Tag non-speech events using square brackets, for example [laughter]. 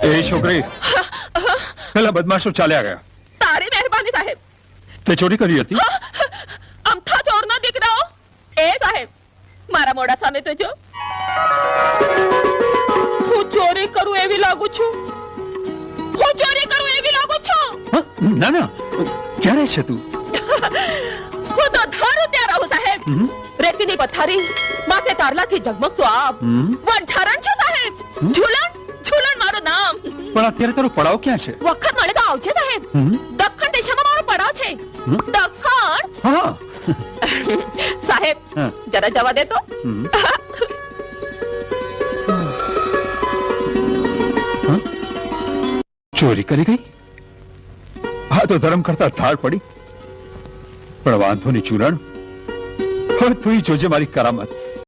એ છોકરી પેલા બદમાશો ચાલ્યા ગયા. તારી મહેરબાની સાહેબ. તે ચોરી કરી હતી? અમથા ચોરના દીકરાઓ. એ સાહેબ મારા મોઢા સામે તો જો. હું ચોરી કરું એવી લાગુ છું. હું ચોરી કરું એવી લાગુ છું. ના ના ક્યારે છે તું? હું તો ધારું ત્યાં રહું સાહેબ? રેતીની પથારી માથે તારલાથી ઝગમગતો આપ હમ? વંઠારણ છો સાહેબ. ઝુલણ ઝૂલણ ઝૂલણ મારું નામ. પણ અત્યારે તારો પડાવ ક્યાં છે? વખત મળે તો આવજે સાહેબ. દક્ષિણ દિશામાં મારો પડાવ છે. દક્ષિણ. હા [laughs] સાહેબ જરા જવા દે તો. [laughs] ચોરી કરી ગઈ? હા તો ધર્મ કરતા ધાર પડી. પણ વાંધો નહીં ચૂરણ. હવે જોજે મારી કરામત.